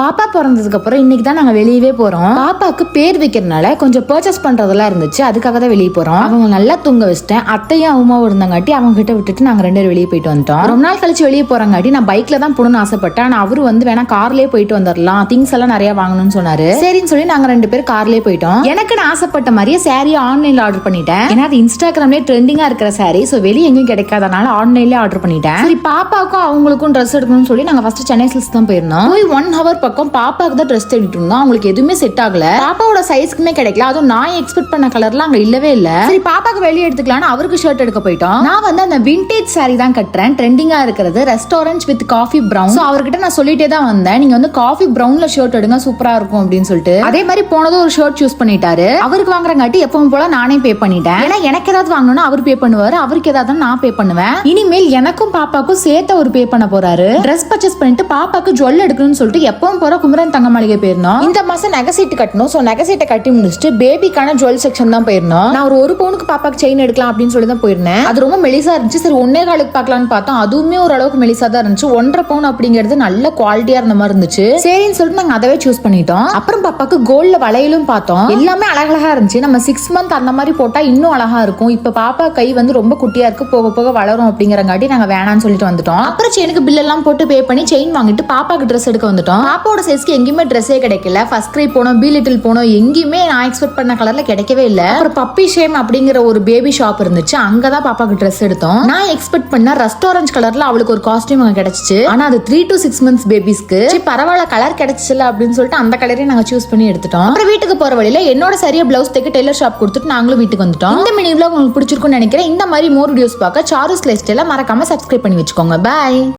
பாப்பா பிறந்ததுக்கு அப்புறம் இன்னைக்கு தான் நாங்க வெளியவே போறோம். பாப்பாக்கு பேர் வைக்கிறதுனால கொஞ்சம் பர்ச்சேஸ் பண்றதெல்லாம் இருந்துச்சு. அதுக்காக தான் வெளியே போறோம். அவங்க நல்லா தூங்க வச்சிட்டேன். அத்தையும் அம்மாவும் இருந்தாங்காட்டி அவங்க கிட்ட விட்டுட்டு நாங்க ரெண்டு பேரும் வெளியே போயிட்டு வந்துட்டோம். ரொம்ப நாள் கழிச்சு வெளியே போறாங்காட்டி நான் பைக்ல தான் போகணும்னு ஆசைப்பட்டேன். ஆனா அவரு வந்து வேணா கார்லயே போயிட்டு வந்துடலாம் திங்ஸ் எல்லாம் நிறைய வாங்கணும்னு சொன்னாரு. சரின்னு சொல்லி நாங்க ரெண்டு பேரும் கார்லயே போயிட்டோம். எனக்கு நான் ஆசைப்பட்ட மாதிரியே சாரி ஆன்லைன்ல ஆர்டர் பண்ணிட்டேன். ஏன்னா அது இன்ஸ்டாகிராம்லயே ட்ரெண்டிங்கா இருக்கிற சாரி சோ வெளியே எங்கேயும் கிடைக்காதனால ஆன்லைன்லயே ஆர்டர் பண்ணிட்டேன். சரி பாப்பாவுக்கும் அவங்களுக்கும் ட்ரெஸ் எடுக்கணும்னு சொல்லி நாங்க ஃபர்ஸ்ட் சென்னை சில்ஸ் தான் போயிருந்தோம். போய் ஒன் ஹவர் பக்கம் பாப்பாக்கு தான் ட்ரெஸ் தேடிட்டு இருந்தோம். அவங்களுக்கு எதுவுமே செட் ஆகல. பாப்பாவோட சைஸ்க்குமே கிடைக்கல. அதுவும் நான் எக்ஸ்பெக்ட் பண்ண கலர்லாம் அங்க இல்லவே இல்ல. சரி பாப்பாக்கு வெளியே எடுத்துக்கலாம்னு அவருக்கு ஷர்ட் எடுக்க போயிட்டோம். நான் வந்து அந்த விண்டேஜ் சாரி தான் கட்டுறேன். ட்ரெண்டிங்கா இருக்கிறது restaurant with coffee brown so அவர்கிட்ட நான் சொல்லிட்டே தான் வந்தேன். நீங்க வந்து காஃபி பிரவுன்ல ஷர்ட் எடுங்க சூப்பரா இருக்கும் அப்படின்னு சொல்லிட்டு. அதே மாதிரி போனதும் ஒரு ஷர்ட் சூஸ் பண்ணிட்டாரு. அவருக்கு வாங்குறங்காட்டி எப்பவும் போல நானே பே பண்ணிட்டேன். ஏன்னா எனக்கு ஏதாவது வாங்கணும்னா அவர் பே பண்ணுவாரு. அவருக்கு ஏதாவது நான் பே பண்ணுவேன். இனிமேல் எனக்கும் பாப்பாக்கும் சேர்த்து அவர் பே பண்ண போறாரு. ட்ரெஸ் பர்ச்சேஸ் பண்ணிட்டு பாப்பாக்கு ஜுவல் எடுக்கணும்னு சொல்லிட்டு எப்பவும் போற குமரன் தங்க மாளிகை போயிருந்தோம். இந்த மாசம் நகை சீட்டு கட்டணும். சோ நகை சீட்டை கட்டி முடிச்சுட்டு பேபிக்கான ஜுவல் செக்ஷன் தான் போயிருந்தோம். நான் ஒரு ஒரு பவுனுக்கு பாப்பாக்கு செயின் எடுக்கலாம் அப்படின்னு சொல்லி தான் போயிருந்தேன். அது ரொம்ப மெலிசா இருந்துச்சு. சரி ஒன்னே காலுக்கு பார்க்கலாம்னு பார்த்தோம். அதுவுமே ஓரளவுக்கு மெலிசா தான் இருந்துச்சு. ஒன்றரை பவுன் அப்படிங்கிறது நல்ல குவாலிட்டியா இருந்த மாதிரி இருந்துச்சு. சரின்னு சொல்லிட்டு நாங்க அதவே சூஸ் பண்ணிட்டோம். அப்புறம் பாப்பாக்கு கோல்ட்ல வளையலும் பார்த்தோம். எல்லாமே அழகழகா இருந்துச்சு. நம்ம சிக்ஸ் மந்த் அந்த மாதிரி போட்டா இன்னும் அழகா இருக்கும். இப்ப பாப்பா கை வந்து ரொம்ப குட்டியா இருக்கு. போக போக வளரும் அப்படிங்கிறங்காட்டி நாங்க வேணாம்னு சொல்லிட்டு வந்துட்டோம். அப்புறம் செயினுக்கு பில் எல்லாம் போட்டு பே பண்ணி செயின் வாங்கிட்டு பாப்பாக்கு ட்ரெஸ் எடுக்க வந்துட்டோம். பாப்பாவோட சைஸ்க்கு எங்கேயுமே ட்ரெஸ்ஸே கிடைக்கல. ஃபர்ஸ்ட் கிரை போனோம் பி லிட்டில் போனோம். எங்கேயுமே நான் எக்ஸ்பெக்ட் பண்ண கலர்ல கிடைக்கவே இல்ல. அப்புறம் பப்பி ஷேம் அப்படிங்கிற ஒரு பேபி ஷாப் இருந்துச்சு. அங்கதான் பாப்பாக்கு ட்ரெஸ் எடுத்தோம். நான் எக்ஸ்பெக்ட் பண்ண ரெஸ்டாரண்ட் கலர்ல அவளுக்கு ஒரு காஸ்டியூம் அங்க கிடைச்சிச்சு. ஆனா அது த்ரீ டு சிக்ஸ் மந்த்ஸ் பேபிஸ்க்கு பரவாயில்ல கலர் கிடைச்சில அப்படின்னு சொல்லிட்டு அந்த கலரே நாங்க சூஸ் பண்ணி எடுத்துட்டோம். அப்புறம் வீட்டுக்கு போற வழியில என்னோட சரியா பிளவுஸ் தைக்க டெய்லர் ஷாப் கொடுத்துட்டு நாங்களும் வீட்டுக்கு வந்துட்டோம். இந்த மினி உங்களுக்கு பிடிச்சிருக்கும்னு நினைக்கிறேன். இந்த மாதிரி மோர் வீடியோஸ் பார்க்க சாருஸ் லைஃப் ஸ்டைல மறக்காம சப்ஸ்கிரைப் பண்ணி வச்சுக்கோங்க. பாய்